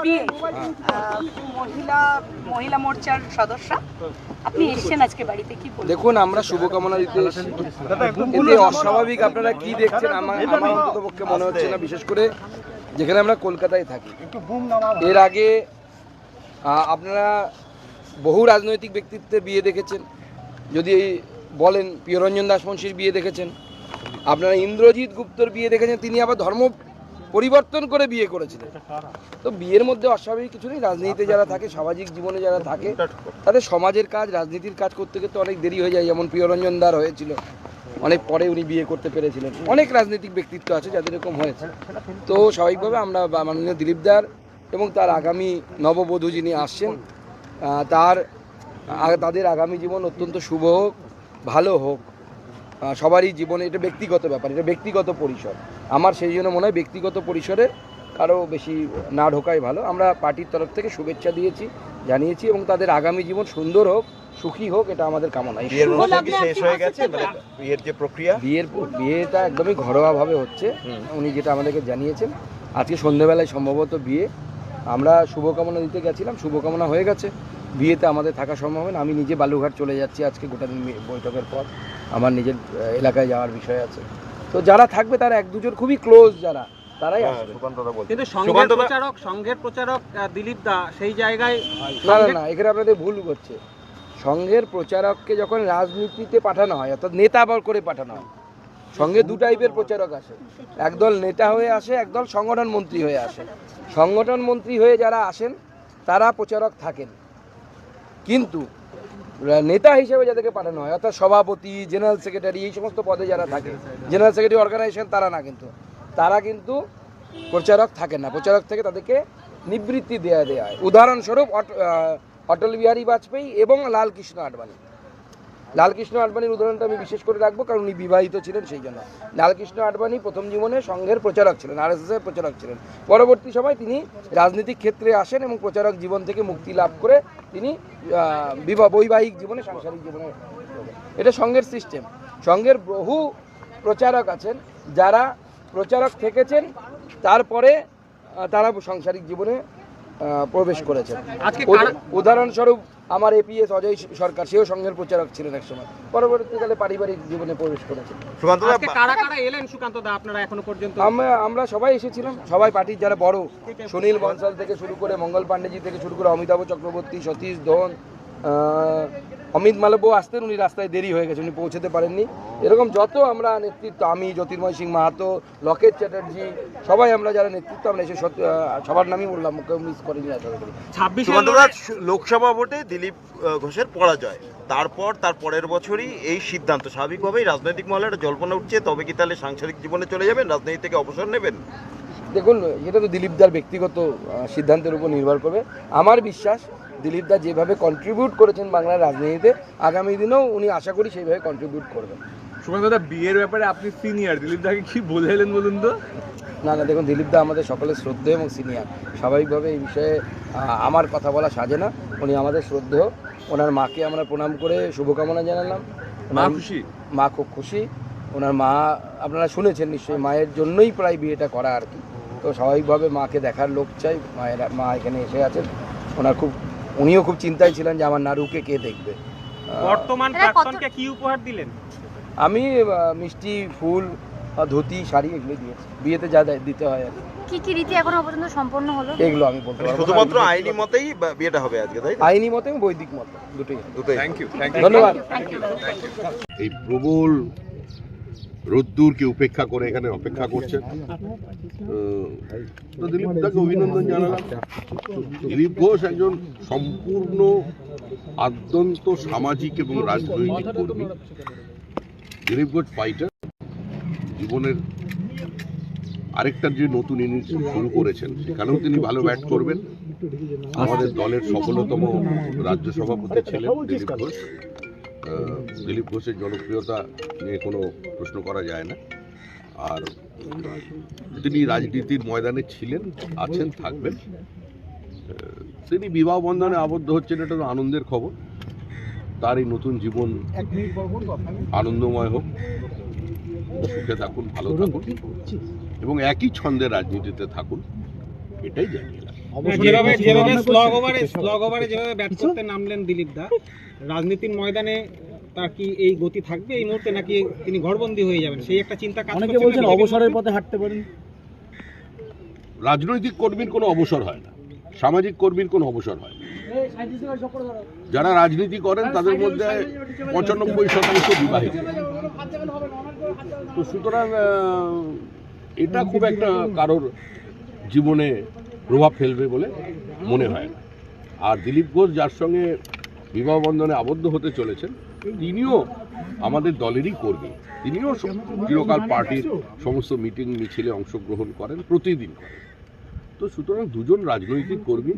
আপনি মহিলা মহিলা মোর্চার সদস্য। আপনি এসেছেন আজকে বাড়িতে কি দেখুন আমরা শুভকামনা দিতে এসেছি। এতে অস্বাভাবিক আপনারা কি দেখছেন? আমার মনে হচ্ছে না বিশেষ করে যেখানে আমরা কলকাতায় থাকি। এর আগে আপনারা বহু রাজনৈতিক ব্যক্তিত্বের বিয়ে দেখেছেন। যদি বলেন প্রিয়রঞ্জন দাস মুন্সির বিয়ে দেখেছেন। আপনারা ইন্দ্রজিৎ গুপ্তর বিয়ে দেখেছেন তিনি আবার ধর্ম পরিবর্তন করে বিয়ে করেছিলেন। তো বিয়ের মধ্যে অস্বাভাবিক কিছু নেই রাজনীতিতে যারা থাকে সামাজিক জীবনে যারা থাকে তাদের সমাজের কাজ রাজনীতির কাজ করতে করতে অনেক দেরি হয়ে যায়। যেমন প্রিয়রঞ্জন দার হয়েছিল। অনেক পরে উনি বিয়ে করতে পেরেছিলেন। অনেক রাজনৈতিক ব্যক্তিত্ব আছে যাদের এরকম হয়েছে। তো স্বাভাবিকভাবে আমরা মাননীয় দিলীপ দার এবং তার আগামী নববধূ যিনি আসছেন তার তাদের আগামী জীবন অত্যন্ত শুভ হোক ভালো হোক। সবারই জীবনে এটা ব্যক্তিগত ব্যাপার এটা ব্যক্তিগত পরিসর। আমার সেই জন্য মনে হয় ব্যক্তিগত পরিসরে কারও বেশি না ঢোকাই ভালো। আমরা পার্টির তরফ থেকে শুভেচ্ছা দিয়েছি জানিয়েছি এবং তাদের আগামী জীবন সুন্দর হোক সুখী হোক এটা আমাদের কামনা। শেষ হয়ে গেছে? মানে? বিয়ের যে প্রক্রিয়া? বিয়ের বিয়েটা একদমই ঘরোয়াভাবে হচ্ছে। উনি যেটা আমাদেরকে জানিয়েছেন আজকে সন্ধেবেলায় সম্ভবত বিয়ে। আমরা শুভকামনা দিতে গেছিলাম শুভকামনা হয়ে গেছে। বিয়েতে আমাদের থাকা সম্ভব হবে না। আমি নিজে বালুঘাট চলে যাচ্ছি আজকে গোটা দিন বৈঠকের পর। আমার নিজের এলাকায় যাওয়ার বিষয় আছে। তো যারা থাকবে তারা এক দুজন খুবই ক্লোজ যারা তারাই হ্যাঁ, আসবে। কিন্তু সংঘের প্রচারক সংঘের প্রচারক দিলীপ দা সেই জায়গায় না না না এখানে আপনাদের ভুল হচ্ছে। সংঘের প্রচারককে যখন রাজনীতিতে পাঠানো হয় অর্থাৎ নেতা বল করে পাঠানো হয় সঙ্গে দু টাইপের প্রচারক আসে। একদল নেতা হয়ে আসে একদল সংগঠন মন্ত্রী হয়ে আসে। সংগঠন মন্ত্রী হয়ে যারা আসেন তারা প্রচারক থাকেন। কিন্তু নেতা হিসেবে যাদেরকে পাঠানো হয়, অর্থাৎ সভাপতি জেনারেল সেক্রেটারি এই সমস্ত পদে যারা থাকে জেনারেল সেক্রেটারি অর্গানাইজেশন তারা না কিন্তু। তারা কিন্তু প্রচারক থাকে না। প্রচারক থেকে তাদেরকে নিবৃত্তি দেওয়া দেওয়া হয়। উদাহরণস্বরূপ অটল বিহারী বাজপেয়ী এবং লালকৃষ্ণ আডবাণী। লালকৃষ্ণ আডবাণীর উদাহরণটা আমি বিশেষ করে রাখব, কারণ উনি বিবাহিত ছিলেন সেই জন্য। লালকৃষ্ণ আডবাণী প্রথম জীবনে সংঘের প্রচারক ছিলেন আর এস প্রচারক ছিলেন। পরবর্তী সময় তিনি রাজনৈতিক ক্ষেত্রে আসেন এবং প্রচারক জীবন থেকে মুক্তি লাভ করে তিনি বিবাহ, বৈবাহিক জীবনে, সাংসারিক জীবনে এটা সংঘের সিস্টেম সংঘের বহু প্রচারক আছেন, যারা প্রচারক থেকেছেন, তারপরে তারা সাংসারিক জীবনে প্রবেশ করেছেন আজকে উদ- কারা- উদাহরণস্বরূপ আমার এপিএস অজয় সরকার সেও সংঘের প্রচারক ছিলেন এক সময়। পরবর্তীকালে পারিবারিক জীবনে প্রবেশ করেছেন সুকান্তদা আজকে কারা কারা এলেন সুকান্ত দা আপনারা এখনও পর্যন্ত? আমরা আমরা সবাই এসেছিলাম। সবাই পার্টির যারা বড় সুনীল বনসাল থেকে শুরু করে মঙ্গল পাণ্ডেজি থেকে শুরু করে অমিতাভ চক্রবর্তী সতীশ ধন অমিত মালব্য আসতেন উনি রাস্তায় দেরি হয়ে গেছে উনি পৌঁছতে পারেননি। এরকম যত আমরা নেতৃত্ব আমি জ্যোতির্ময় সিং মাহাতো লকেট চ্যাটার্জি সবাই আমরা যারা নেতৃত্ব আমরা এসে সবার নামই বললাম কেউ মিস করিনি আশা করি ছাব্বিশে লোকসভা ভোটে দিলীপ ঘোষের পরাজয়। তারপর তার পরের বছরই এই সিদ্ধান্ত স্বাভাবিকভাবেই রাজনৈতিক মহলে একটা জল্পনা উঠছে তবে কি তাহলে সাংসারিক জীবনে চলে যাবেন? রাজনীতি থেকে অবসর নেবেন? দেখুন এটা তো দিলীপদার ব্যক্তিগত সিদ্ধান্তের উপর নির্ভর করবে। আমার বিশ্বাস দিলীপদা যেভাবে কন্ট্রিবিউট করেছেন বাংলার রাজনীতিতে আগামী দিনেও উনি আশা করি সেইভাবে কন্ট্রিবিউট করবেন। সুকান্ত দাদা বিয়ের ব্যাপারে আপনি সিনিয়র দিলীপ দাকে কি বলে এলেন বলুন তো? না না দেখুন দিলীপদা আমাদের সকলের শ্রদ্ধেয় এবং সিনিয়র স্বাভাবিকভাবে এই বিষয়ে আমার কথা বলা সাজে না। উনি আমাদের শ্রদ্ধেয়। ওনার মাকে আমরা প্রণাম করে শুভকামনা জানালাম। মা খুশি? মা খুব খুশি। ওনার মা আপনারা শুনেছেন নিশ্চয়ই মায়ের জন্যই প্রায় বিয়েটা করা আর কি। তো স্বাভাবিকভাবে মাকে দেখার লোক চাই। মায়ের মা এখানে এসে আছেন। ওনার খুব উনিও খুব চিন্তায় ছিলেন যে আমার নারুকে কে দেখবে। বর্তমান প্রাক্তনকে কি উপহার দিলেন? আমি মিষ্টি ফুল ধুতি শাড়ি এগুলো দিয়েছি। বিয়েতে যা দেয়- দিতে হয় আর কি। কি রীতি এখনও পর্যন্ত সম্পন্ন হলো? এগুলো আমি বলতে পারব শুধুমাত্র আইনি মতেই বিয়েটা হবে আজকে তাই? আইনি মতে বৈদিক মতে দুটোই দুটোই থ্যাংক ইউ থ্যাংক ইউ ধন্যবাদ। এই প্রবল রোদ্দুরকে উপেক্ষা করে এখানে অপেক্ষা করছেন তো দিলীপ দাকে অভিনন্দন জানালাম। দিলীপ ঘোষ একজন সম্পূর্ণ আদ্যন্ত সামাজিক এবং রাজনৈতিক কর্মী। দিলীপ ঘোষ ফাইটার জীবনের আরেকটা যে নতুন ইনিংস শুরু করেছেন সেখানেও তিনি ভালো ব্যাট করবেন। আমাদের দলের সফলতম রাজ্য সভাপতি ছিলেন দিলীপ ঘোষ। দিলীপ ঘোষের জনপ্রিয়তা নিয়ে কোনো প্রশ্ন করা যায় না। আর তিনি রাজনীতির ময়দানে ছিলেন আছেন থাকবেন। তিনি বিবাহ বন্ধনে আবদ্ধ হচ্ছেন এটা তো আনন্দের খবর। তার এই নতুন জীবন আনন্দময় হোক। সুখে থাকুন ভালো থাকুন। এবং একই ছন্দে রাজনীতিতে থাকুন এটাই জানিয়ে যেভাবে যেভাবে স্লগ ওভারে স্লগ ওভারে যেভাবে ব্যাট করতে নামলেন দিলীপ দা রাজনীতির ময়দানে তার কি এই গতি থাকবে? এই মুহূর্তে নাকি তিনি ঘরবন্দি হয়ে যাবেন? সেই একটা চিন্তা কাজ অনেকে বলছেন অবসরের পথে হাঁটতে পারেন। রাজনৈতিক কর্মীর কোনো অবসর হয় না। সামাজিক কর্মীর কোনো অবসর হয় না। যারা রাজনীতি করেন তাদের মধ্যে পঁচানব্বই শতাংশ বিবাহিত। তো সুতরাং এটা খুব একটা কারোর জীবনে প্রভাব ফেলবে বলে মনে হয় না। আর দিলীপ ঘোষ যার সঙ্গে বিবাহ বন্ধনে আবদ্ধ হতে চলেছেন, তিনিও আমাদের দলেরই কর্মী। তিনিও চিরকাল পার্টির সমস্ত মিটিং মিছিলে অংশগ্রহণ করেন, প্রতিদিন করেন। তো সুতরাং দুজন রাজনৈতিক কর্মী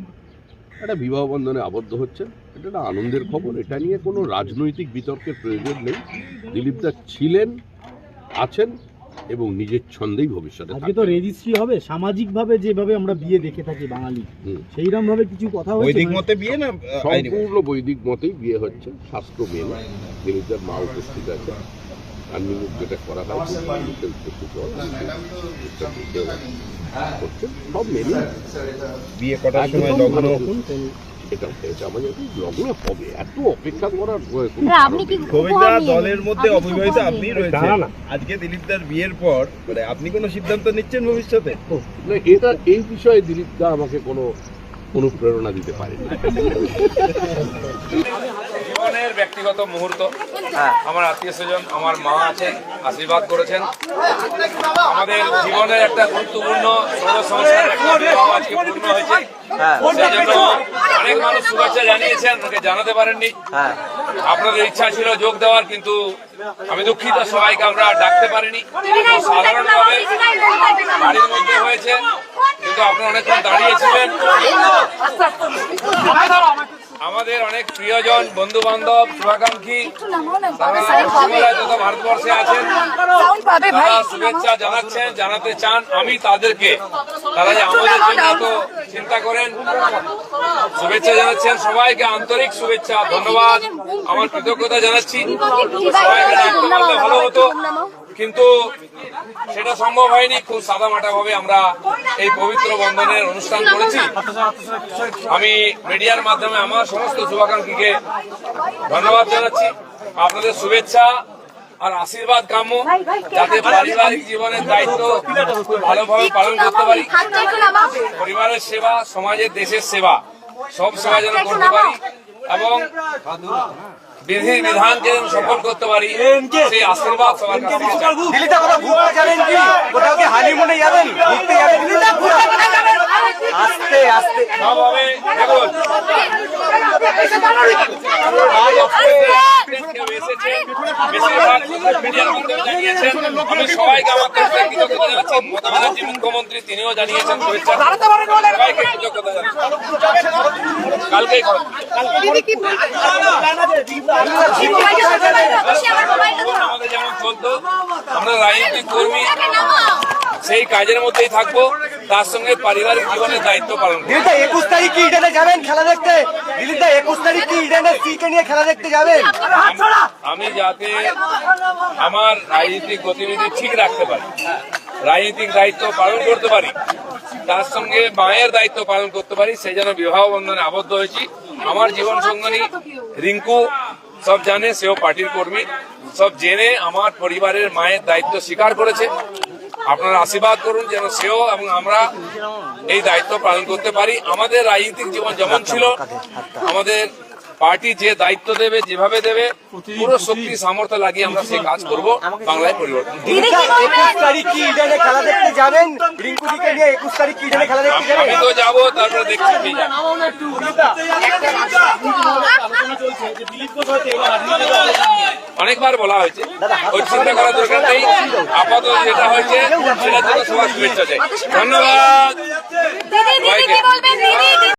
একটা বিবাহ বন্ধনে আবদ্ধ হচ্ছেন, এটা একটা আনন্দের খবর। এটা নিয়ে কোনো রাজনৈতিক বিতর্কের প্রয়োজন নেই। দিলীপ দা ছিলেন, আছেন এবং নিজের ছন্দেই ভবিষ্যতে আজকে তো রেজিস্ট্রি হবে সামাজিক ভাবে যেভাবে আমরা বিয়ে দেখে থাকি বাঙালি হুম। সেইরকম ভাবে কিছু কথা হয়েছে? বৈদিক মতে বিয়ে না সম্পূর্ণ বৈদিক মতেই বিয়ে হচ্ছে শাস্ত্র মেনে। দিলীপদার মা উপস্থিত আছে। আন্নিমুখ যেটা করা হয় সব মেনে বিয়ে কটার সময় লগ্ন? এটা এটা আমাদের লগ্ন হবে এত অপেক্ষা করার না, আপনি কি কবিতা দলের মধ্যে অবিবাহিত আপনি রয়েছেন। আজকে দিলীপ দার বিয়ের পর মানে আপনি কোনো সিদ্ধান্ত নিচ্ছেন ভবিষ্যতে? না, এটা এই বিষয়ে দিলীপ দা আমাকে কোনো অনুপ্রেরণা দিতে পারেনি। জীবনের ব্যক্তিগত মুহূর্ত। আমার আত্মীয় স্বজন আমার মা আছেন আশীর্বাদ করেছেন। আমাদের জীবনের একটা গুরুত্বপূর্ণ আজকে পূর্ণ হয়েছে। জন্য অনেক মানুষ শুভেচ্ছা জানিয়েছেন আমাকে জানাতে পারেননি। আপনাদের ইচ্ছা ছিল যোগ দেওয়ার কিন্তু আমি দুঃখিত সবাইকে আমরা ডাকতে পারিনি। সাধারণভাবে বাড়ির মধ্যে হয়েছে কিন্তু আপনারা অনেকক্ষণ দাঁড়িয়েছিলেন আমাদের অনেক প্রিয়জন বন্ধু বান্ধব শুভাকাঙ্ক্ষী ভারতবর্ষে আছেন, তারা শুভেচ্ছা জানাচ্ছেন, জানাতে চান আমি তাদেরকে। তারা যে আমাদের জন্য এত চিন্তা করেন, শুভেচ্ছা জানাচ্ছেন সবাইকে, আন্তরিক শুভেচ্ছা, ধন্যবাদ। আমার কৃতজ্ঞতা জানাচ্ছি। সবাইকে ভালো হতো। কিন্তু সেটা সম্ভব হয়নি। খুব সাদামাটা ভাবে আমরা এই পবিত্র বন্ধনের অনুষ্ঠান করেছি। আমি মিডিয়ার মাধ্যমে আমার সমস্ত শুভাকাঙ্ক্ষীকে ধন্যবাদ জানাচ্ছি। আপনাদের শুভেচ্ছা আর আশীর্বাদ কাম্য, যাতে পারিবারিক জীবনের দায়িত্ব ভালোভাবে পালন করতে পারি। পরিবারের সেবা, সমাজের দেশের সেবা, সব সেবা যেন করতে পারি। এবং বিধি বিধানকে সফল করতে পারি সেই আশীর্বাদ সবার কাছ। আমি সবাইকে আমার কৃতজ্ঞতা জানাচ্ছি মমতা ব্যানার্জি মুখ্যমন্ত্রী তিনিও জানিয়েছেন শুভেচ্ছা সবাইকে কৃতজ্ঞতা জানাচ্ছি কালকেই আমরা রাজনৈতিক কর্মী সেই কাজের মধ্যেই থাকব তার সঙ্গে পারিবারিক জীবনের দায়িত্ব পালন। দিলীপদা, একুশ তারিখ কি ইডেনে যাবেন খেলা দেখতে দিলীপদা, একুশ তারিখ কি ইডেনে সিকে নিয়ে খেলা দেখতে যাবেন আমি যাতে আমার রাজনৈতিক গতিবিধি ঠিক রাখতে পারি, রাজনৈতিক দায়িত্ব পালন করতে পারি, তার সঙ্গে মায়ের দায়িত্ব পালন করতে পারি সেই জন্য বিবাহ বন্ধনে আবদ্ধ হয়েছি আমার জীবন সঙ্গনী রিঙ্কু সব জানে, সেও পার্টির কর্মী। সব জেনে আমার পরিবারের মায়ের দায়িত্ব স্বীকার করেছে। আপনারা আশীর্বাদ করুন যেন সেও এবং আমরা এই দায়িত্ব পালন করতে পারি। আমাদের রাজনৈতিক জীবন যেমন ছিল, আমাদের পার্টি যে দায়িত্ব দেবে যেভাবে দেবে পুরো শক্তি সামর্থ্য লাগিয়ে আমরা সেই কাজ করব বাংলায় পরিবর্তন একুশ তারিখ কি ইডেনে খেলা দেখতে যাবেন রিঙ্কুদিকে নিয়ে একুশ তারিখ কি ইডেনে খেলা দেখতে যাবেন আমি তো যাব তারপরে দেখছি কি অনেকবার বলা হয়েছে ওই চিন্তা করার দরকার নেই আপাতত যেটা হয়েছে সেটা জন্য সবার শুভেচ্ছা চাই ধন্যবাদ